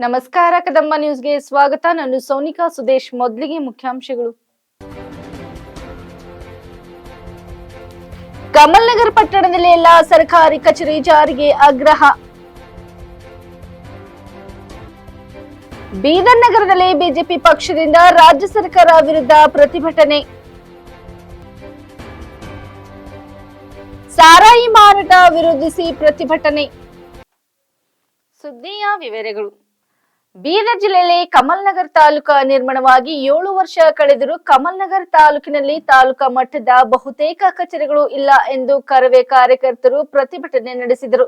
ನಮಸ್ಕಾರ ಕದಂಬ ನ್ಯೂಸ್ಗೆ ಸ್ವಾಗತ. ನಾನು ಸೋನಿಕಾ ಸುದೇಶ್, ಮೊದಲಿಗೆ ಮುಖ್ಯಾಂಶಗಳು. ಕಮಲ್ ನಗರ್ ಪಟ್ಟಣದಲ್ಲಿ ಎಲ್ಲ ಸರ್ಕಾರಿ ಕಚೇರಿ ಜಾರಿಗೆ ಆಗ್ರಹ. ಬೀದರ್ ನಗರದಲ್ಲಿ ಬಿಜೆಪಿ ಪಕ್ಷದಿಂದ ರಾಜ್ಯ ಸರ್ಕಾರ ವಿರುದ್ಧ ಪ್ರತಿಭಟನೆ. ಸಾರಾಯಿ ಮಾರಾಟ ವಿರೋಧಿಸಿ ಪ್ರತಿಭಟನೆ. ಸುದ್ದಿಯ ವಿವರಗಳು. ಬೀದರ್ ಜಿಲ್ಲೆಯಲ್ಲಿ ಕಮಲ್ ನಗರ್ ತಾಲೂಕು ನಿರ್ಮಾಣವಾಗಿ ಏಳು ವರ್ಷ ಕಳೆದರೂ ಕಮಲ್ ನಗರ್ ತಾಲೂಕಿನಲ್ಲಿ ತಾಲೂಕಾ ಮಟ್ಟದ ಬಹುತೇಕ ಕಚೇರಿಗಳು ಇಲ್ಲ ಎಂದು ಕರವೇ ಕಾರ್ಯಕರ್ತರು ಪ್ರತಿಭಟನೆ ನಡೆಸಿದರು.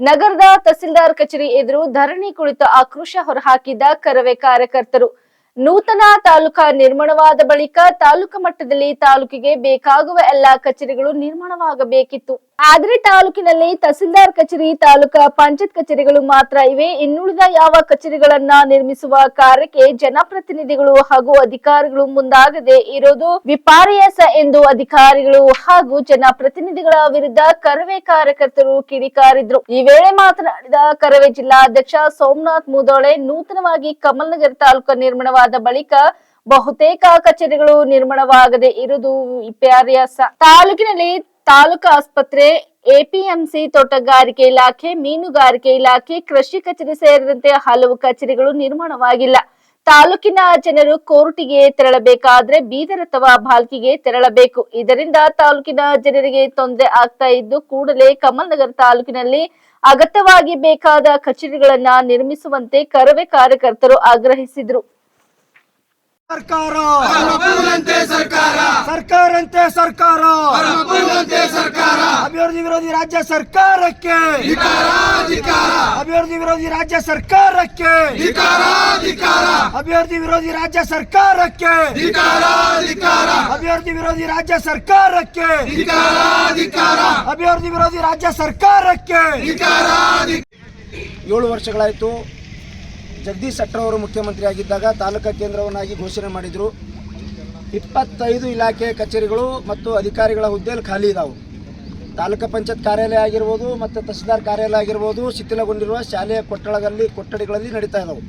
ನಗರದ ತಹಸೀಲ್ದಾರ್ ಕಚೇರಿ ಎದುರು ಧರಣಿ ಕುಳಿತು ಆಕ್ರೋಶ ಹೊರಹಾಕಿದ ಕರವೇ ಕಾರ್ಯಕರ್ತರು. ನೂತನ ತಾಲೂಕಾ ನಿರ್ಮಾಣವಾದ ಬಳಿಕ ತಾಲೂಕು ಮಟ್ಟದಲ್ಲಿ ತಾಲೂಕಿಗೆ ಬೇಕಾಗುವ ಎಲ್ಲಾ ಕಚೇರಿಗಳು ನಿರ್ಮಾಣವಾಗಬೇಕಿತ್ತು. ಆದ್ರೆ ತಾಲೂಕಿನಲ್ಲಿ ತಹಸೀಲ್ದಾರ್ ಕಚೇರಿ, ತಾಲೂಕಾ ಪಂಚಾಯತ್ ಕಚೇರಿಗಳು ಮಾತ್ರ ಇವೆ. ಇನ್ನುಳಿದ ಯಾವ ಕಚೇರಿಗಳನ್ನ ನಿರ್ಮಿಸುವ ಕಾರ್ಯಕ್ಕೆ ಜನಪ್ರತಿನಿಧಿಗಳು ಹಾಗೂ ಅಧಿಕಾರಿಗಳು ಮುಂದಾಗದೆ ಇರೋದು ವಿಪಾರ್ಯಾಸ ಎಂದು ಅಧಿಕಾರಿಗಳು ಹಾಗೂ ಜನಪ್ರತಿನಿಧಿಗಳ ವಿರುದ್ಧ ಕರವೇ ಕಾರ್ಯಕರ್ತರು ಕಿಡಿಕಾರಿದ್ರು. ಈ ವೇಳೆ ಮಾತನಾಡಿದ ಕರವೇ ಜಿಲ್ಲಾಧ್ಯಕ್ಷ ಸೋಮನಾಥ್ ಮುದೋಳೆ, ನೂತನವಾಗಿ ಕಮಲ್ ನಗರ್ ತಾಲೂಕು ನಿರ್ಮಾಣವಾದ ಬಳಿಕ ಬಹುತೇಕ ಕಚೇರಿಗಳು ನಿರ್ಮಾಣವಾಗದೆ ಇರುವುದು ವಿಪಾರ್ಯಾಸ. ತಾಲೂಕಿನಲ್ಲಿ ತಾಲೂಕು ಆಸ್ಪತ್ರೆ, ಎಪಿಎಂಸಿ ತೋಟಗಾರಿಕೆ ಇಲಾಖೆ, ಮೀನುಗಾರಿಕೆ ಇಲಾಖೆ, ಕೃಷಿ ಕಚೇರಿ ಸೇರಿದಂತೆ ಹಲವು ಕಚೇರಿಗಳು ನಿರ್ಮಾಣವಾಗಿಲ್ಲ. ತಾಲೂಕಿನ ಜನರು ಕೋರ್ಟಿಗೆ ತೆರಳಬೇಕಾದ್ರೆ ಬೀದರ್ ಅಥವಾ ಬಾಲ್ಕಿಗೆ ತೆರಳಬೇಕು. ಇದರಿಂದ ತಾಲೂಕಿನ ಜನರಿಗೆ ತೊಂದರೆ ಆಗ್ತಾ ಇದ್ದು ಕೂಡಲೇ ಕಮಲ್ ನಗರ್ ತಾಲೂಕಿನಲ್ಲಿ ಅಗತ್ಯವಾಗಿ ಬೇಕಾದ ಕಚೇರಿಗಳನ್ನ ನಿರ್ಮಿಸುವಂತೆ ಕರವೇ ಕಾರ್ಯಕರ್ತರು ಆಗ್ರಹಿಸಿದ್ರು. ಸರ್ಕಾರ. ಸರ್ಕಾರ. ಸರ್ಕಾರಂತೆ ಸರ್ಕಾರ. ಸರ್ಕಾರ. ಅಭಿವೃದ್ಧಿ ವಿರೋಧಿ ರಾಜ್ಯ ಸರ್ಕಾರಕ್ಕೆ. ಅಭಿವೃದ್ಧಿ ವಿರೋಧಿ ರಾಜ್ಯ ಸರ್ಕಾರಕ್ಕೆ. ಅಭಿವೃದ್ಧಿ ವಿರೋಧಿ ರಾಜ್ಯ ಸರ್ಕಾರಕ್ಕೆ. ಅಭಿವೃದ್ಧಿ ವಿರೋಧಿ ರಾಜ್ಯ ಸರ್ಕಾರಕ್ಕೆ. ಅಭಿವೃದ್ಧಿ ವಿರೋಧಿ ರಾಜ್ಯ ಸರ್ಕಾರಕ್ಕೆ. ಏಳು ವರ್ಷಗಳಾಯಿತು ಜಗದೀಶ್ ಶೆಟ್ಟರ್ ಅವರು ಮುಖ್ಯಮಂತ್ರಿ ಆಗಿದ್ದಾಗ ತಾಲೂಕಾ ಕೇಂದ್ರವನ್ನಾಗಿ ಘೋಷಣೆ ಮಾಡಿದರು. ಇಪ್ಪತ್ತೈದು ಇಲಾಖೆ ಕಚೇರಿಗಳು ಮತ್ತು ಅಧಿಕಾರಿಗಳ ಹುದ್ದೆಯಲ್ಲಿ ಖಾಲಿ ಇದಾವೆ. ತಾಲೂಕು ಪಂಚಾಯತ್ ಕಾರ್ಯಾಲಯ ಆಗಿರ್ಬೋದು ಮತ್ತು ತಹಸೀಲ್ದಾರ್ ಕಾರ್ಯಾಲಯ ಆಗಿರ್ಬೋದು ಶಿಥಿಲಗೊಂಡಿರುವ ಶಾಲೆಯ ಕೊಠಡಗಳಲ್ಲಿ ಕೊಠಡಿಗಳಲ್ಲಿ ನಡೀತಾ ಇದ್ದಾವೆ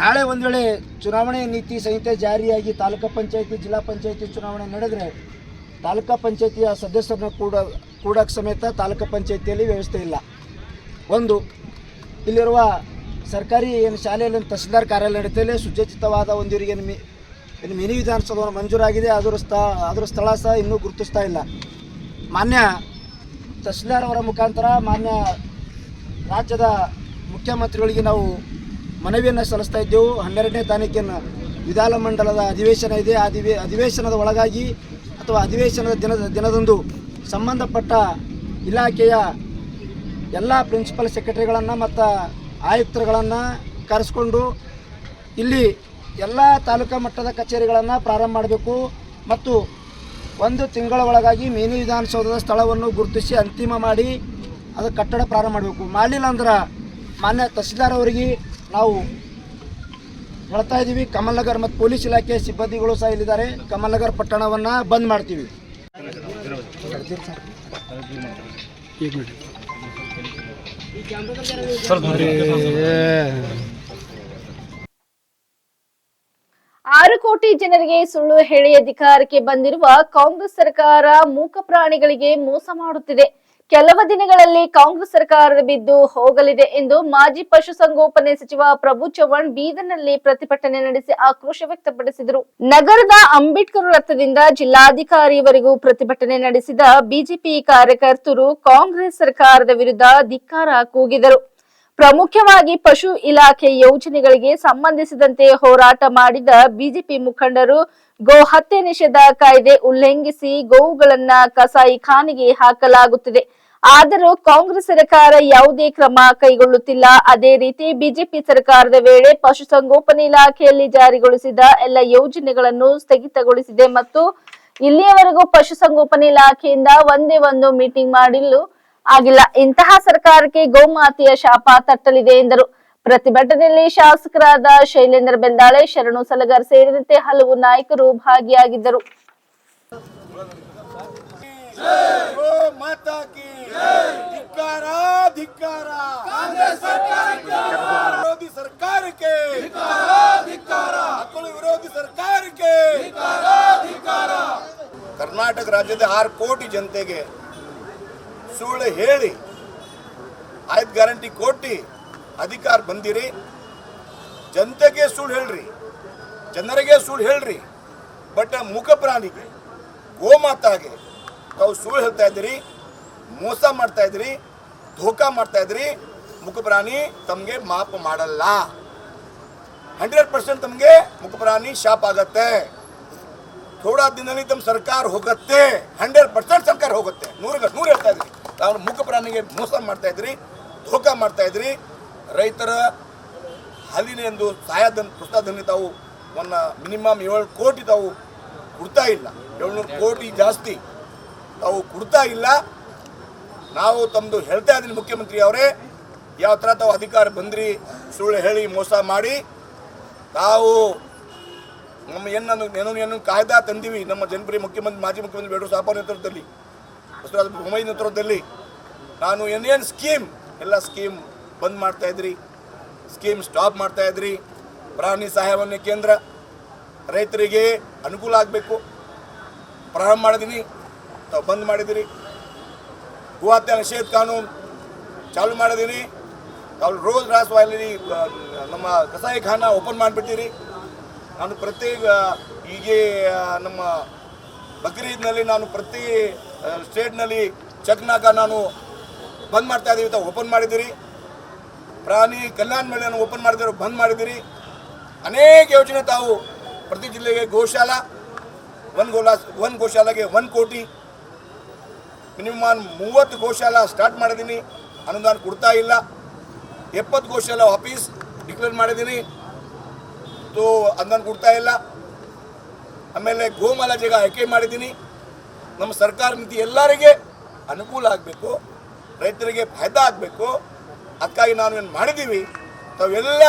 ನಾಳೆ ಒಂದು ವೇಳೆ ಚುನಾವಣೆ ನೀತಿ ಸಂಹಿತೆ ಜಾರಿಯಾಗಿ ತಾಲೂಕು ಪಂಚಾಯತಿ, ಜಿಲ್ಲಾ ಪಂಚಾಯತಿ ಚುನಾವಣೆ ನಡೆದರೆ ತಾಲೂಕಾ ಪಂಚಾಯತಿಯ ಸದಸ್ಯರನ್ನ ಕೂಡ ಕೂಡಕ್ಕೆ ಸಮೇತ ತಾಲೂಕು ಪಂಚಾಯತಿಯಲ್ಲಿ ವ್ಯವಸ್ಥೆ ಇಲ್ಲ. ಒಂದು, ಇಲ್ಲಿರುವ ಸರ್ಕಾರಿ ಏನು ಶಾಲೆಯಲ್ಲಿ ತಹಸೀಲ್ದಾರ್ ಕಾರ್ಯಾಲಯ ನಡೀತಲೇ ಸುಸಜ್ಜಿತವಾದ ಒಂದು ಇವರಿಗೆ ಏನು ಮಿ ಏನು ಮಿನಿ ವಿಧಾನಸೌಧವನ್ನು ಮಂಜೂರಾಗಿದೆ. ಅದರ ಸ್ಥ ಅದರ ಸ್ಥಳ ಸಹ ಇನ್ನೂ ಗುರುತಿಸ್ತಾ ಇಲ್ಲ. ಮಾನ್ಯ ತಹಸೀಲ್ದಾರ್ ಅವರ ಮುಖಾಂತರ ಮಾನ್ಯ ರಾಜ್ಯದ ಮುಖ್ಯಮಂತ್ರಿಗಳಿಗೆ ನಾವು ಮನವಿಯನ್ನು ಸಲ್ಲಿಸ್ತಾ ಇದ್ದೆವು. ಹನ್ನೆರಡನೇ ತಾರೀಕಿನ ವಿಧಾನಮಂಡಲದ ಅಧಿವೇಶನ ಇದೆ. ಅಧಿವೇ ಅಧಿವೇಶನದ ಒಳಗಾಗಿ ಅಥವಾ ಅಧಿವೇಶನದ ದಿನದ ದಿನದಂದು ಸಂಬಂಧಪಟ್ಟ ಇಲಾಖೆಯ ಎಲ್ಲ ಪ್ರಿನ್ಸಿಪಲ್ ಸೆಕ್ರೆಟರಿಗಳನ್ನು ಮತ್ತು ಆಯುಕ್ತರುಗಳನ್ನು ಕರೆಸ್ಕೊಂಡು ಇಲ್ಲಿ ಎಲ್ಲ ತಾಲೂಕಾ ಮಟ್ಟದ ಕಚೇರಿಗಳನ್ನು ಪ್ರಾರಂಭ ಮಾಡಬೇಕು ಮತ್ತು ಒಂದು ತಿಂಗಳ ಒಳಗಾಗಿ ಮಿನಿ ವಿಧಾನಸೌಧದ ಸ್ಥಳವನ್ನು ಗುರುತಿಸಿ ಅಂತಿಮ ಮಾಡಿ ಅದು ಕಟ್ಟಡ ಪ್ರಾರಂಭ ಮಾಡಬೇಕು. ಮಾಡಲಿಲ್ಲ ಅಂದ್ರೆ ಮಾನ್ಯ ತಹಸೀಲ್ದಾರ್ ಅವರಿಗೆ ನಾವು ಹೇಳ್ತಾ ಇದ್ದೀವಿ ಕಮಲ್ ನಗರ್ ಮತ್ತು ಪೊಲೀಸ್ ಇಲಾಖೆ ಸಿಬ್ಬಂದಿಗಳು ಸಹ ಇಲ್ಲಿದ್ದಾರೆ. ಕಮಲ್ ನಗರ್ ಪಟ್ಟಣವನ್ನು ಬಂದ್ ಮಾಡ್ತೀವಿ. ಆರು ಕೋಟಿ ಜನರಿಗೆ ಸುಳ್ಳು ಹೇಳಿ ಅಧಿಕಾರಕ್ಕೆ ಬಂದಿರುವ ಕಾಂಗ್ರೆಸ್ ಸರ್ಕಾರ ಮೂಕ ಪ್ರಾಣಿಗಳಿಗೆ ಮೋಸ ಮಾಡುತ್ತಿದೆ. ಕೆಲವು ದಿನಗಳಲ್ಲಿ ಕಾಂಗ್ರೆಸ್ ಸರ್ಕಾರ ಬಿದ್ದು ಹೋಗಲಿದೆ ಎಂದು ಮಾಜಿ ಪಶುಸಂಗೋಪನೆ ಸಚಿವ ಪ್ರಭು ಚವ್ಹಾಣ್ ಬೀದರ್ನಲ್ಲಿ ಪ್ರತಿಭಟನೆ ನಡೆಸಿ ಆಕ್ರೋಶ ವ್ಯಕ್ತಪಡಿಸಿದರು. ನಗರದ ಅಂಬೇಡ್ಕರ್ ವೃತ್ತದಿಂದ ಜಿಲ್ಲಾಧಿಕಾರಿವರೆಗೂ ಪ್ರತಿಭಟನೆ ನಡೆಸಿದ ಬಿಜೆಪಿ ಕಾರ್ಯಕರ್ತರು ಕಾಂಗ್ರೆಸ್ ಸರ್ಕಾರದ ವಿರುದ್ಧ ಧಿಕ್ಕಾರ ಕೂಗಿದರು. ಪ್ರಮುಖವಾಗಿ ಪಶು ಇಲಾಖೆ ಯೋಜನೆಗಳಿಗೆ ಸಂಬಂಧಿಸಿದಂತೆ ಹೋರಾಟ ಮಾಡಿದ ಬಿಜೆಪಿ ಮುಖಂಡರು ಗೋ ಹತ್ಯೆ ನಿಷೇಧ ಕಾಯ್ದೆ ಉಲ್ಲಂಘಿಸಿ ಗೋವುಗಳನ್ನ ಕಸಾಯಿಖಾನೆಗೆ ಹಾಕಲಾಗುತ್ತಿದೆ. ಆದರೂ ಕಾಂಗ್ರೆಸ್ ಸರ್ಕಾರ ಯಾವುದೇ ಕ್ರಮ ಕೈಗೊಳ್ಳುತ್ತಿಲ್ಲ. ಅದೇ ರೀತಿ ಬಿಜೆಪಿ ಸರ್ಕಾರದ ವೇಳೆ ಪಶುಸಂಗೋಪನೆ ಇಲಾಖೆಯಲ್ಲಿ ಜಾರಿಗೊಳಿಸಿದ ಎಲ್ಲ ಯೋಜನೆಗಳನ್ನು ಸ್ಥಗಿತಗೊಳಿಸಿದೆ ಮತ್ತು ಇಲ್ಲಿಯವರೆಗೂ ಪಶುಸಂಗೋಪನೆ ಇಲಾಖೆಯಿಂದ ಒಂದೇ ಒಂದು ಮೀಟಿಂಗ್ ಮಾಡಿಲ್ಲ ಆಗಿಲ್ಲ. ಇಂತಹ ಸರ್ಕಾರಕ್ಕೆ ಗೋಮಾತೆಯ ಶಾಪ ತಟ್ಟಲಿದೆ ಎಂದರು. ಪ್ರತಿಭಟನೆಯಲ್ಲಿ ಶಾಸಕರಾದ ಶೈಲೇಂದ್ರ ಬೆಂದಾಳೆ, ಶರಣು ಸಲಗರ್ ಸೇರಿದಂತೆ ಹಲವು ನಾಯಕರು ಭಾಗಿಯಾಗಿದ್ದರು. ಕರ್ನಾಟಕ ರಾಜ್ಯದ ಆರು ಕೋಟಿ ಜನತೆಗೆ ಸುಳ್ಳು ಹೇಳಿ, ಆಯ್ತು ಗ್ಯಾರಂಟಿ ಕೊಟ್ಟು ಅಧಿಕಾರ ಬಂದಿರಿ. ಜನತೆಗೆ ಸುಳ್ಳು ಹೇಳ್ರಿ. ಜನರಿಗೆ ಸುಳ್ಳು ಹೇಳ್ರಿ. ಬಟ್ ಮುಖ ಪ್ರಾಣಿಗೆ, ಗೋಮಾತಾಗೆ ತಾವು ಸುಳ್ಳು ಹೇಳ್ತಾ ಇದ್ದೀರಿ, ಮೋಸ ಮಾಡ್ತಾ ಇದ್ದೀರಿ ಧೋಕಾ ಮಾಡ್ತಾ ಇದ್ರಿ ಮುಖ ಪ್ರಾಣಿ ತಮಗೆ ಮಾಪ್ ಮಾಡಲ್ಲ. ಹಂಡ್ರೆಡ್ ಪರ್ಸೆಂಟ್ ತಮಗೆ ಮುಖ ಪ್ರಾಣಿ ಶಾಪ್ ಆಗತ್ತೆ. ಥೋಡಾ ದಿನದಲ್ಲಿ ತಮ್ಮ ಸರ್ಕಾರ ಹೋಗುತ್ತೆ. ಹಂಡ್ರೆಡ್ ಪರ್ಸೆಂಟ್ ಸರ್ಕಾರ ಹೋಗುತ್ತೆ. ನೂರಿಗೆ ನೂರು ಹೇಳ್ತಾ ಇದ್ರಿ ತಾವು ಮುಖ ಪ್ರಾಣಿಗೆ ಮೋಸ ಮಾಡ್ತಾ ಇದ್ರಿ ಧೋಕಾ ಮಾಡ್ತಾ ಇದ್ರಿ ರೈತರ ಹಾಲಿನ ಎಂದು ಸಹಾಯಧನ ಪ್ರೋತ್ಸಾಹಧನ ತಾವು ಒಂದು ಮಿನಿಮಮ್ ಏಳು ಕೋಟಿ ತಾವು ಕೊಡ್ತಾ ಇಲ್ಲ. ಏಳ್ನೂರು ಕೋಟಿ ಜಾಸ್ತಿ ತಾವು ಕೊಡ್ತಾ ಇಲ್ಲ. ನಾವು ತಮ್ಮದು ಹೇಳ್ತಾ ಇದ್ದೀನಿ ಮುಖ್ಯಮಂತ್ರಿ ಅವರೇ ಯಾವ ಥರ ತಾವು ಅಧಿಕಾರ ಬಂದ್ರಿ, ಸುಳ್ಳು ಹೇಳಿ ಮೋಸ ಮಾಡಿ. ತಾವು ನಮ್ಮ ಏನನ್ನು ಏನೋ ಏನೋ ಕಾಯ್ದಾ ತಂದೀವಿ ನಮ್ಮ ಜನಪ್ರಿಯ ಮುಖ್ಯಮಂತ್ರಿ, ಮಾಜಿ ಮುಖ್ಯಮಂತ್ರಿ ಬೇಡೂರು ಸಾಪ ನೇತೃತ್ವದಲ್ಲಿ, ಬಸವರಾಜ ಬೊಮ್ಮಾಯಿ ನೇತೃತ್ವದಲ್ಲಿ. ನಾನು ಏನೇನು ಸ್ಕೀಮ್ ಎಲ್ಲ ಸ್ಕೀಮ್ ಬಂದ್ ಮಾಡ್ತಾ ಇದ್ರಿ. ಸ್ಕೀಮ್ ಸ್ಟಾಪ್ ಮಾಡ್ತಾ ಇದ್ರಿ. ಪ್ರಾಣಿ ಸಹಾಯವನ್ನು ಕೇಂದ್ರ ರೈತರಿಗೆ ಅನುಕೂಲ ಆಗಬೇಕು. ಪ್ರಾರಂಭ ಮಾಡಿದ್ದೀನಿ ತಾವು ಬಂದ್ ಮಾಡಿದಿರಿ. ಗೋಹತ್ಯೆ ನಿಷೇಧ ಕಾನೂನು ಚಾಲು ಮಾಡಿದ್ದೀನಿ ತಾವು ರೋಜ್ ರಾಸ್ ವಾಲಿ ನಮ್ಮ ಕಸಾಯಿಖಾನ ಓಪನ್ ಮಾಡಿಬಿಟ್ಟಿರಿ. ನಾನು ಪ್ರತಿ ಹೀಗೆ ನಮ್ಮ ಬಕ್ರೀದ್ನಲ್ಲಿ ನಾನು ಪ್ರತಿ ಸ್ಟೇಟ್ನಲ್ಲಿ ಚೆಕ್ನಾಗ ನಾನು ಬಂದ್ ಮಾಡ್ತಾ ಇದ್ದೀವಿ ತಾವು ಓಪನ್ ಮಾಡಿದ್ದೀರಿ ಪ್ರಾಣಿ ಕಲ್ಯಾಣ ಮೇಳೆಯನ್ನು ಓಪನ್ ಮಾಡಿದಿರೋ, ಬಂದ್ ಮಾಡಿದಿರಿ ಅನೇಕ ಯೋಜನೆ ತಾವು ಪ್ರತಿ ಜಿಲ್ಲೆಗೆ ಗೋಶಾಲ, ಒಂದು ಗೋಲಾ, ಒಂದು ಗೋಶಾಲಾಗೆ ಒಂದು ಕೋಟಿ, ಮಿನಿಮಮ್ ಮೂವತ್ತು ಗೋಶಾಲ ಸ್ಟಾರ್ಟ್ ಮಾಡಿದ್ದೀನಿ. ಅನುದಾನ ಕೊಡ್ತಾ ಇಲ್ಲ. ಎಪ್ಪತ್ತು ಗೋಶಾಲ ಆಫೀಸ್ ಡಿಕ್ಲೇರ್ ಮಾಡಿದ್ದೀನಿ. ತೋ, ಅನುದಾನ ಕೊಡ್ತಾ ಇಲ್ಲ. ಆಮೇಲೆ ಗೋಮಾಲ ಜಾಗ ಆಯ್ಕೆ ಮಾಡಿದ್ದೀನಿ. ನಮ್ಮ ಸರ್ಕಾರ ನೀತಿ ಎಲ್ಲರಿಗೆ ಅನುಕೂಲ ಆಗಬೇಕು, ರೈತರಿಗೆ ಫಾಯ್ದಾ ಆಗಬೇಕು. ಅದಕ್ಕಾಗಿ ನಾವು ಏನು ಮಾಡಿದ್ದೀವಿ ತಾವೆಲ್ಲ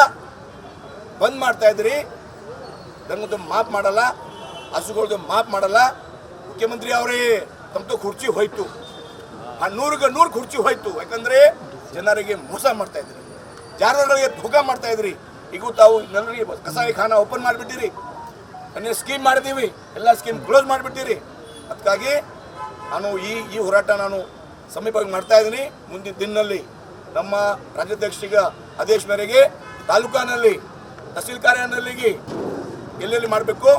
ಬಂದ್ ಮಾಡ್ತಾ ಇದ್ರಿ. ನಮ್ಮದು ಮಾಪ್ ಮಾಡಲ್ಲ ಹಸುಗಳದ್ದು ಮಾಪ್ ಮಾಡಲ್ಲ. ಮುಖ್ಯಮಂತ್ರಿ ಅವರೇ ತಮ್ಮದು ಕುರ್ಚಿ ಹೋಯ್ತು. ಆ ನೂರಿಗೆ ನೂರು ಕುರ್ಚಿ ಹೋಯ್ತು. ಯಾಕಂದ್ರೆ ಜನರಿಗೆ ಮೋಸ ಮಾಡ್ತಾ ಇದ್ರಿ. ಜಾನುವಾರುಗಳಿಗೆ ಧೋಕಾ ಮಾಡ್ತಾ ಇದ್ರಿ. ಈಗ ತಾವು ಎಲ್ಲರಿಗೆ ಕಸಾಯಿ ಖಾನ ಓಪನ್ ಮಾಡಿಬಿಟ್ಟಿರಿ. ಅನ್ನೇ ಸ್ಕೀಮ್ ಮಾಡಿದ್ದೀವಿ ಎಲ್ಲ ಸ್ಕೀಮ್ ಕ್ಲೋಸ್ ಮಾಡಿಬಿಟ್ಟಿರಿ. ಅದಕ್ಕಾಗಿ ನಾನು ಈ ಈ ಹೋರಾಟ ನಾನು ಸಮೀಪವಾಗಿ ಮಾಡ್ತಾ ಇದ್ದೀನಿ. ಮುಂದಿನ ದಿನದಲ್ಲಿ ನಮ್ಮ ರಾಜ್ಯಾಧ್ಯಕ್ಷರಿಗೆ ಆದೇಶ ಮೇರೆಗೆ ತಾಲೂಕಾನಲ್ಲಿ ತಹಸೀಲ್ ಕಾರ್ಯಾಲಯದಲ್ಲಿ ಎಲ್ಲೆಲ್ಲಿ ಮಾಡಬೇಕು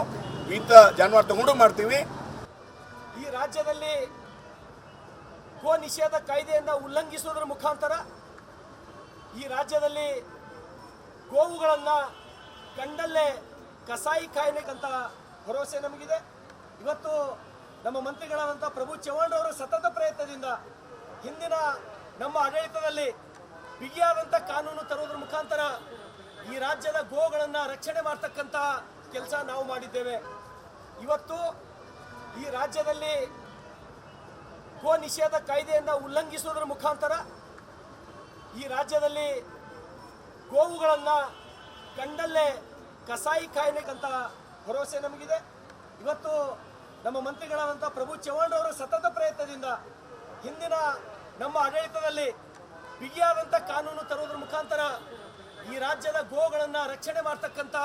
ಈತ ಜಾನುವಾರು ತಗೊಂಡು ಮಾಡ್ತೀವಿ. ಈ ರಾಜ್ಯದಲ್ಲಿ ಗೋ ನಿಷೇಧ ಕಾಯ್ದೆಯನ್ನು ಉಲ್ಲಂಘಿಸುವುದರ ಮುಖಾಂತರ ಈ ರಾಜ್ಯದಲ್ಲಿ ಗೋವುಗಳನ್ನು ಕಂಡಲ್ಲೇ ಕಸಾಯಿ ಕಾಯ್ಬೇಕಂತ ಭರವಸೆ ನಮಗಿದೆ. ಇವತ್ತು ನಮ್ಮ ಮಂತ್ರಿಗಳಾದಂಥ ಪ್ರಭು ಚವ್ಹಾಣ್ ಅವರ ಸತತ ಪ್ರಯತ್ನದಿಂದ ಹಿಂದಿನ ನಮ್ಮ ಆಡಳಿತದಲ್ಲಿ ಬಿಗಿಯಾದಂಥ ಕಾನೂನು ತರುವುದರ ಮುಖಾಂತರ ಈ ರಾಜ್ಯದ ಗೋಗಳನ್ನು ರಕ್ಷಣೆ ಮಾಡ್ತಕ್ಕಂಥ ಕೆಲಸ ನಾವು ಮಾಡಿದ್ದೇವೆ. ಇವತ್ತು ಈ ರಾಜ್ಯದಲ್ಲಿ ಗೋ ನಿಷೇಧ ಕಾಯ್ದೆಯನ್ನು ಉಲ್ಲಂಘಿಸುವುದರ ಮುಖಾಂತರ ಈ ರಾಜ್ಯದಲ್ಲಿ ಗೋವುಗಳನ್ನು ಕಂಡಲ್ಲೇ ಕಸಾಯಿ ಕಾಯ್ಬೇಕಂತ ಭರವಸೆ ನಮಗಿದೆ. ಇವತ್ತು ನಮ್ಮ ಮಂತ್ರಿಗಳಾದಂಥ ಪ್ರಭು ಚವ್ಹಾಣ್ ಅವರ ಸತತ ಪ್ರಯತ್ನದಿಂದ ಹಿಂದಿನ ನಮ್ಮ ಆಡಳಿತದಲ್ಲಿ ಬಿಗಿಯಾದಂಥ ಕಾನೂನು ತರುವುದರ ಮುಖಾಂತರ ಈ ರಾಜ್ಯದ ಗೋಗಳನ್ನು ರಕ್ಷಣೆ ಮಾಡ್ತಕ್ಕಂಥ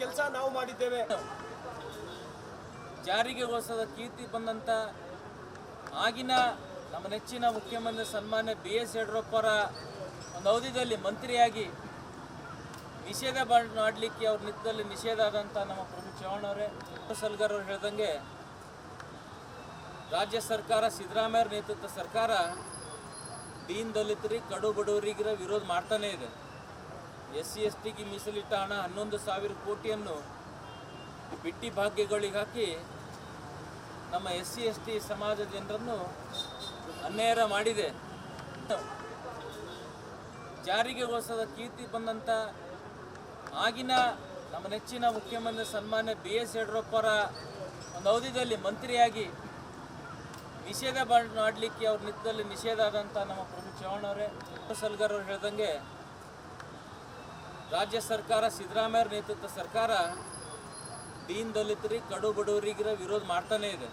ಕೆಲಸ ನಾವು ಮಾಡಿದ್ದೇವೆ. ಜಾರಿಗೆ ಹೊಸದ ಕೀರ್ತಿ ಬಂದಂಥ ಆಗಿನ ನಮ್ಮ ನೆಚ್ಚಿನ ಮುಖ್ಯಮಂತ್ರಿ ಸನ್ಮಾನ್ಯ ಬಿ ಎಸ್ ಯಡಿಯೂರಪ್ಪರ ಒಂದು ಅವಧಿಯಲ್ಲಿ ಮಂತ್ರಿಯಾಗಿ ನಿಷೇಧ ಮಾಡಲಿಕ್ಕೆ ಅವ್ರ ನಿತ್ಯದಲ್ಲಿ ನಿಷೇಧ ಆದಂಥ ನಮ್ಮ ಪ್ರಭು ಚೌಹಾಣ್ ಅವರೇ ಸಲ್ಗರ್ ಅವರು ಹೇಳ್ದಂಗೆ, ರಾಜ್ಯ ಸರ್ಕಾರ ಸಿದ್ದರಾಮಯ್ಯ ನೇತೃತ್ವ ಸರ್ಕಾರ ದೀನ್ ದಲಿತರಿಗೆ ಕಡು ಬಡವರಿಗಿರ ವಿರೋಧ ಮಾಡ್ತಾನೇ ಇದೆ. ಎಸ್ ಸಿ ಎಸ್ ಟಿಗೆ ಮೀಸಲಿಟ್ಟ ಹಣ ಹನ್ನೊಂದು ಸಾವಿರ ಕೋಟಿಯನ್ನು ಬಿಟ್ಟಿ ಭಾಗ್ಯಗಳಿಗೆ ಹಾಕಿ ನಮ್ಮ ಎಸ್ ಸಿ ಎಸ್ ಟಿ ಸಮಾಜ ಜನರನ್ನು ಅನ್ಯಾಯ ಮಾಡಿದೆ. ಜಾರಿಗೆ ಜಾರಿಗೆಗೊಳಿಸದ ಕೀರ್ತಿ ಬಂದಂಥ ಆಗಿನ ನಮ್ಮ ನೆಚ್ಚಿನ ಮುಖ್ಯಮಂತ್ರಿ ಸನ್ಮಾನ್ಯ ಬಿ ಎಸ್ ಯಡಿಯೂರಪ್ಪರ ಒಂದು ಅವಧಿಯಲ್ಲಿ ಮಂತ್ರಿಯಾಗಿ ನಿಷೇಧ ಮಾಡಲಿಕ್ಕೆ ಅವ್ರ ನಿತ್ಯದಲ್ಲಿ ನಿಷೇಧ ಆದಂಥ ನಮ್ಮ ಪ್ರಭು ಚೌಹಾಣ್ ಅವರೇ ಸಲ್ಗರ್ ಅವರು ಹೇಳ್ದಂಗೆ ರಾಜ್ಯ ಸರ್ಕಾರ ಸಿದ್ದರಾಮಯ್ಯ ನೇತೃತ್ವ ಸರ್ಕಾರ ದೀನ್ ದಲಿತರಿಗೆ ಕಡು ಬಡವರಿಗಿರ ವಿರೋಧ ಮಾಡ್ತಾನೇ ಇದೆ.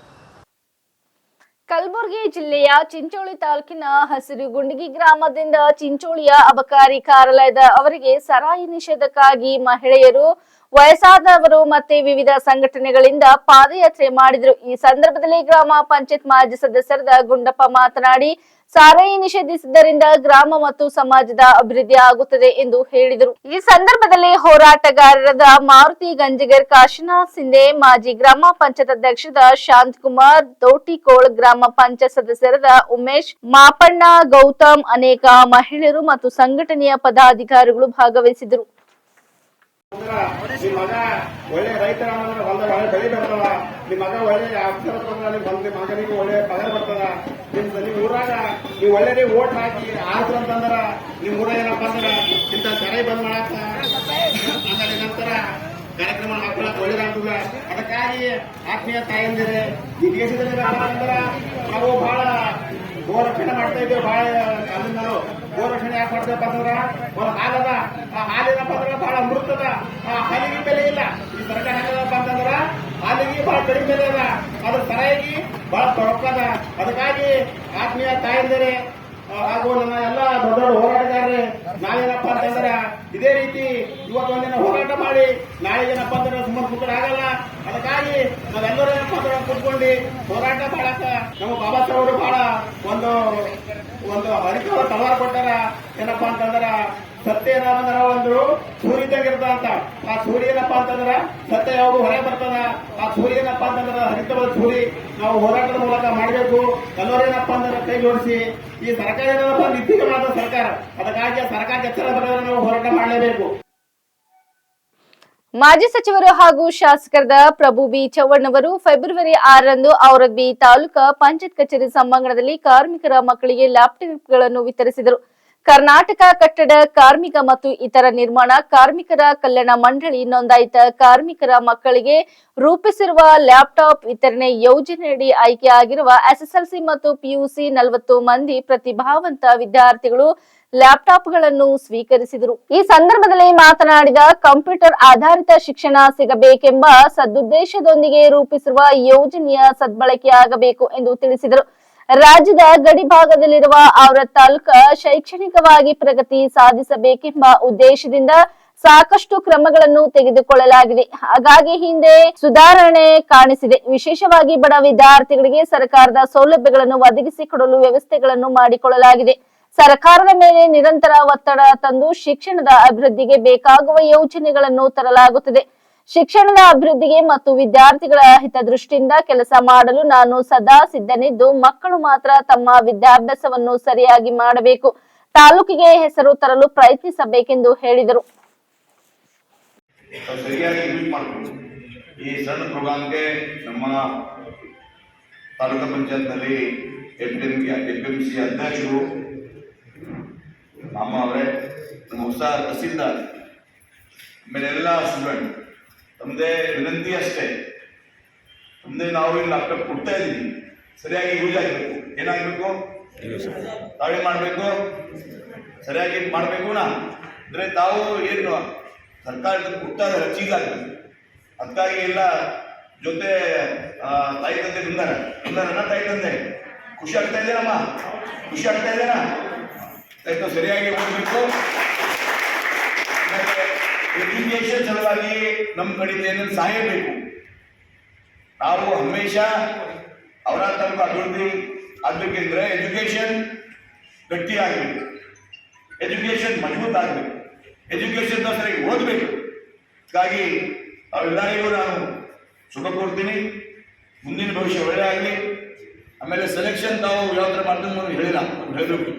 ಕಲಬುರಗಿ ಜಿಲ್ಲೆಯ ಚಿಂಚೋಳಿ ತಾಲೂಕಿನ ಹಸಿರು ಗುಂಡಗಿ ಗ್ರಾಮದಿಂದ ಚಿಂಚೋಳಿಯ ಅಬಕಾರಿ ಕಾರ್ಯಾಲಯದ ಅವರಿಗೆ ಸರಾಯಿ ನಿಷೇಧಕ್ಕಾಗಿ ಮಹಿಳೆಯರು, ವಯಸ್ಸಾದವರು ಮತ್ತೆ ವಿವಿಧ ಸಂಘಟನೆಗಳಿಂದ ಪಾದಯಾತ್ರೆ ಮಾಡಿದರು. ಈ ಸಂದರ್ಭದಲ್ಲಿ ಗ್ರಾಮ ಪಂಚಾಯತ್ ಮಾಜಿ ಸದಸ್ಯರಾದ ಗುಂಡಪ್ಪ ಮಾತನಾಡಿ ಸಾರಾಯಿ ನಿಷೇಧಿಸಿದ್ದರಿಂದ ಗ್ರಾಮ ಮತ್ತು ಸಮಾಜದ ಅಭಿವೃದ್ಧಿ ಆಗುತ್ತದೆ ಎಂದು ಹೇಳಿದರು. ಈ ಸಂದರ್ಭದಲ್ಲಿ ಹೋರಾಟಗಾರರಾದ ಮಾರುತಿ ಗಂಜಿಗರ್, ಕಾಶಿನಾಥ್ ಸಿಂಧೆ, ಮಾಜಿ ಗ್ರಾಮ ಪಂಚಾಯತ್ ಅಧ್ಯಕ್ಷದ ಶಾಂತಕುಮಾರ್ ದೋಟಿಕೋಳ್ ಗ್ರಾಮ ಪಂಚಾಯತ್ ಸದಸ್ಯರಾದ ಉಮೇಶ್, ಮಾಪಣ್ಣ, ಗೌತಮ್ ಅನೇಕ ಮಹಿಳೆಯರು ಮತ್ತು ಸಂಘಟನೆಯ ಪದಾಧಿಕಾರಿಗಳು ಭಾಗವಹಿಸಿದರು ನಿಮ್ಮ ಮಗ ಒಳ್ಳೆ ರೈತರ ಹೊಲದಾಗ ಒಳ್ಳೆ ಬೆಳೆ ಬರ್ತದ ನಿಮ್ಮ ಮಗ ಒಳ್ಳೆ ಅಕ್ಷರ ತಂದ್ರ ನಿಮ್ಮ ಮಗ- ಮಗನಿಗೆ ಒಳ್ಳೆ ಪಗಾರ ಬರ್ತದ? ನಿಮ್ ನಿಮ್ ಊರಾಗ ನೀವು ಒಳ್ಳೆ ಓಟ್ ಹಾಕಿ ಆರ್ದ್ರ ಅಂತಂದ್ರ, ನಿಮ್ ಊರಾಗ ಏನಪ್ಪ ಅಂದ್ರ ಇಂತ ಸರಿ ಬಂದ್ ಮಾಡಾಕ? ನಂತರ ಕಾರ್ಯಕ್ರಮ ಹಾಕೊಳಕ್ ಒಳ್ಳೇದಾಗ್ತದ? ಅದಕ್ಕಾಗಿ ಆತ್ಮೀಯ ತಾಯಂದಿರೆ, ಈ ದೇಶದಲ್ಲಿ ನಾವು ಬಹಳ ಗೋರಕ್ಷಣೆ ಮಾಡ್ತಾ ಇದ್ದೇವೆ ಬಹಳ ಕಾಲದಿಂದ ಗೋರಕ್ಷಣೆ ಯಾಕೆ ಮಾಡ್ತೇವೆ ಪದ್ರ ಒಂದು ಹಾಲದ, ಆ ಹಾಲಿನ ಪದ್ರ ಬಹಳ ಮೃತದ ಆ ಹಾಲಿಗೆ ಬೆಲೆ ಇಲ್ಲ. ಈ ಸರ್ಕಾರ ಹೆಂಗದಪ್ಪ ಅಂತಂದ್ರ, ಹಾಲಿಗೆ ಬಹಳ ಕಡಿಮೆ ಬೆಲೆ ಅದ. ಅದ್ರ ಸರಿಯಾಗಿ ಬಹಳ ರೊಕ್ಕದ ಅದಕ್ಕಾಗಿ ಆತ್ಮೀಯ ತಾಯಂದಿರೆ ಹಾಗೂ ನನ್ನ ಎಲ್ಲ ದೊಡ್ಡ ದೊಡ್ಡ ಹೋರಾಟಗಾರರೇ ನಾವೇನಪ್ಪ ಅಂತಂದ್ರೆ ಇದೇ ರೀತಿ ಇವತ್ತು ಒಂದಿನ ಹೋರಾಟ ಮಾಡಿ ನಾಳೆ ಏನಪ್ಪ ಅಂತಂದ್ರೆ ಸುಮ್ಮನೆ ಆಗಲ್ಲ. ಅದಕ್ಕಾಗಿ ನಾವೆಲ್ಲರೂ ಏನಪ್ಪ ಅಂದ್ರೆ ಕೂತ್ಕೊಂಡು ಹೋರಾಟ ಮಾಡಕ ನಮ್ಮ ಬಾಬಾ ಸಾಹೇಬರು ಬಹಳ ಒಂದು ಒಂದು ಹರಿಕವ ತಲವಾರ ಕೊಟ್ಟಾರ. ಏನಪ್ಪಾ ಅಂತಂದ್ರ ಸತ್ಯ ಏನಂದ್ರ ಒಂದು ಸೂರ್ಯ ಅಂತ. ಆ ಸೂರ್ಯನಪ್ಪ ಅಂತಂದ್ರ ಸತ್ಯ ಯಾವಾಗ ಹೊರಗೆ ಬರ್ತದ? ಆ ಸೂರ್ಯನಪ್ಪ ಅಂತಂದ್ರ ಹರಿತವಾದ ಸೂರಿ ನಾವು ಹೋರಾಟದ ಮೂಲಕ ಮಾಡಬೇಕು. ಕಲ್ಲೋರೇನಪ್ಪ ಅಂದ್ರ ಕೈ ಜೋಡಿಸಿ. ಈ ಸರ್ಕಾರ ಏನಪ್ಪ ನಿತ್ತಿಗೆ ಮಾಡಿದ ಸರ್ಕಾರ. ಅದಕ್ಕಾಗಿ ಸರ್ಕಾರ ಎಚ್ಚರ ಬರೋದ್ರೆ ನಾವು ಹೋರಾಟ ಮಾಡಲೇಬೇಕು. ಮಾಜಿ ಸಚಿವರು ಹಾಗೂ ಶಾಸಕರಾದ ಪ್ರಭು ಬಿ ಚವ್ವಣ್ಣವರು ಫೆಬ್ರವರಿ ಆರರಂದು ಔರಗ್ಬಿ ತಾಲೂಕಾ ಪಂಚಾಯತ್ ಕಚೇರಿ ಸಭಾಂಗಣದಲ್ಲಿ ಕಾರ್ಮಿಕರ ಮಕ್ಕಳಿಗೆ ಲ್ಯಾಪ್ಟಾಪ್ಗಳನ್ನು ವಿತರಿಸಿದರು. ಕರ್ನಾಟಕ ಕಟ್ಟಡ, ಕಾರ್ಮಿಕ ಮತ್ತು ಇತರ ನಿರ್ಮಾಣ, ಕಾರ್ಮಿಕರ ಕಲ್ಯಾಣ ಮಂಡಳಿ ನೋಂದಾಯಿತ ಕಾರ್ಮಿಕರ ಮಕ್ಕಳಿಗೆ ರೂಪಿಸಿರುವ ಲ್ಯಾಪ್ಟಾಪ್ ವಿತರಣೆ ಯೋಜನೆಯಡಿ ಆಯ್ಕೆಯಾಗಿರುವ ಎಸ್ಎಸ್ಎಲ್ಸಿ ಮತ್ತು ಪಿಯುಸಿ ನಲವತ್ತು ಮಂದಿ ಪ್ರತಿಭಾವಂತ ವಿದ್ಯಾರ್ಥಿಗಳು ಲ್ಯಾಪ್ಟಾಪ್ಗಳನ್ನು ಸ್ವೀಕರಿಸಿದರು. ಈ ಸಂದರ್ಭದಲ್ಲಿ ಮಾತನಾಡಿದ ಕಂಪ್ಯೂಟರ್ ಆಧಾರಿತ ಶಿಕ್ಷಣ ಸಿಗಬೇಕೆಂಬ ಸದುದ್ದೇಶದೊಂದಿಗೆ ರೂಪಿಸಿರುವ ಯೋಜನೆಯ ಸದ್ಬಳಕೆಯಾಗಬೇಕು ಎಂದು ತಿಳಿಸಿದರು. ರಾಜ್ಯದ ಗಡಿ ಭಾಗದಲ್ಲಿರುವ ಅವರ ತಾಲೂಕ ಶೈಕ್ಷಣಿಕವಾಗಿ ಪ್ರಗತಿ ಸಾಧಿಸಬೇಕೆಂಬ ಉದ್ದೇಶದಿಂದ ಸಾಕಷ್ಟು ಕ್ರಮಗಳನ್ನು ತೆಗೆದುಕೊಳ್ಳಲಾಗಿದೆ. ಹಾಗಾಗಿ ಹಿಂದೆ ಸುಧಾರಣೆ ಕಾಣಿಸಿದೆ. ವಿಶೇಷವಾಗಿ ಬಡ ವಿದ್ಯಾರ್ಥಿಗಳಿಗೆ ಸರ್ಕಾರದ ಸೌಲಭ್ಯಗಳನ್ನು ಒದಗಿಸಿಕೊಡಲು ವ್ಯವಸ್ಥೆಗಳನ್ನು ಮಾಡಿಕೊಳ್ಳಲಾಗಿದೆ. ಸರ್ಕಾರದ ಮೇಲೆ ನಿರಂತರ ಒತ್ತಡ ತಂದು ಶಿಕ್ಷಣದ ಅಭಿವೃದ್ಧಿಗೆ ಬೇಕಾಗುವ ಯೋಜನೆಗಳನ್ನು ತರಲಾಗುತ್ತದೆ. ಶಿಕ್ಷಣದ ಅಭಿವೃದ್ಧಿಗೆ ಮತ್ತು ವಿದ್ಯಾರ್ಥಿಗಳ ಹಿತದೃಷ್ಟಿಯಿಂದ ಕೆಲಸ ಮಾಡಲು ನಾನು ಸದಾ ಸಿದ್ಧನಿದ್ದು, ಮಕ್ಕಳು ಮಾತ್ರ ತಮ್ಮ ವಿದ್ಯಾಭ್ಯಾಸವನ್ನು ಸರಿಯಾಗಿ ಮಾಡಬೇಕು. ತಾಲೂಕಿಗೆ ಹೆಸರು ತರಲು ಪ್ರಯತ್ನಿಸಬೇಕೆಂದು ಹೇಳಿದರು. ಈ ಸಣ್ಣ ಪ್ರೋಗ್ರಾಮ್ಗೆ ನಮ್ಮ ತಾಲೂಕು ಪಂಚಾಯತ್ನಲ್ಲಿ ಎಂ ಎಂ ಸಿ ಅಧ್ಯಕ್ಷರು ನಮ್ಮ ಅವರೇ, ನಮ್ಮ ಹೊಸ ತಹಸೀಲ್ದಾರ್, ಆಮೇಲೆ ಎಲ್ಲ ಸ್ಟೂಡೆಂಟ್ ತಮ್ಮದೇ ವಿನಂತಿ ಅಷ್ಟೇ. ತಮ್ಮದೇ ನಾವು ಇಲ್ಲಿ ಲ್ಯಾಪ್ಟಾಪ್ ಕೊಡ್ತಾ ಇದ್ದೀವಿ. ಸರಿಯಾಗಿ ಯೂಸ್ ಆಗಬೇಕು. ಏನಾಗಬೇಕು? ತಾವೇನು ಮಾಡಬೇಕು? ಸರಿಯಾಗಿ ಮಾಡಬೇಕು ನಾ? ಅಂದರೆ ತಾವು ಏನು ಸರ್ಕಾರದ ಕೊಟ್ಟ ಚೀಸ್ ಆಗಬೇಕು. ಅದಕ್ಕಾಗಿ ಎಲ್ಲ ಜೊತೆ ತಾಯಿ ತಂದೆ ಬಂದಾರ. ಬಂದಾರಣ್ಣ ತಾಯಿ ತಂದೆ? ಖುಷಿ ಆಗ್ತಾ ಇದೆಯಮ್ಮ ಖುಷಿ ಆಗ್ತಾ ಇದ್ದೇನಾ ಸರಿಯಾಗಿ ಓದಬೇಕು ಎಜುಕೇಶನ್ ಸಲುವಾಗಿ ನಮ್ಮ ಕಡೆಯಿಂದ ಏನೇನು ಸಹಾಯ ಬೇಕು ನಾವು ಹಮೇಶ ಅವರ ತನಕ ಅಭಿವೃದ್ಧಿ ಆಗ್ಬೇಕೆಂದ್ರೆ ಎಜುಕೇಶನ್ ಗಟ್ಟಿ ಆಗಬೇಕು ಎಜುಕೇಶನ್ ಮಜಬೂತ್ ಆಗಬೇಕು. ಎಜುಕೇಶನ್ ಸರಿ ಓದಬೇಕು. ಹಾಗಾಗಿ ಅವೆಲ್ಲರಿಗೂ ನಾನು ಶುಭ ಕೋರ್ತೀನಿ. ಮುಂದಿನ ಭವಿಷ್ಯ ಒಳ್ಳೆ ಆಗಲಿ ಆಮೇಲೆ ಸೆಲೆಕ್ಷನ್ ತಾವು ಯಾವ ಥರ ಹೇಳಿಲ್ಲ ಹೇಳಬೇಕು.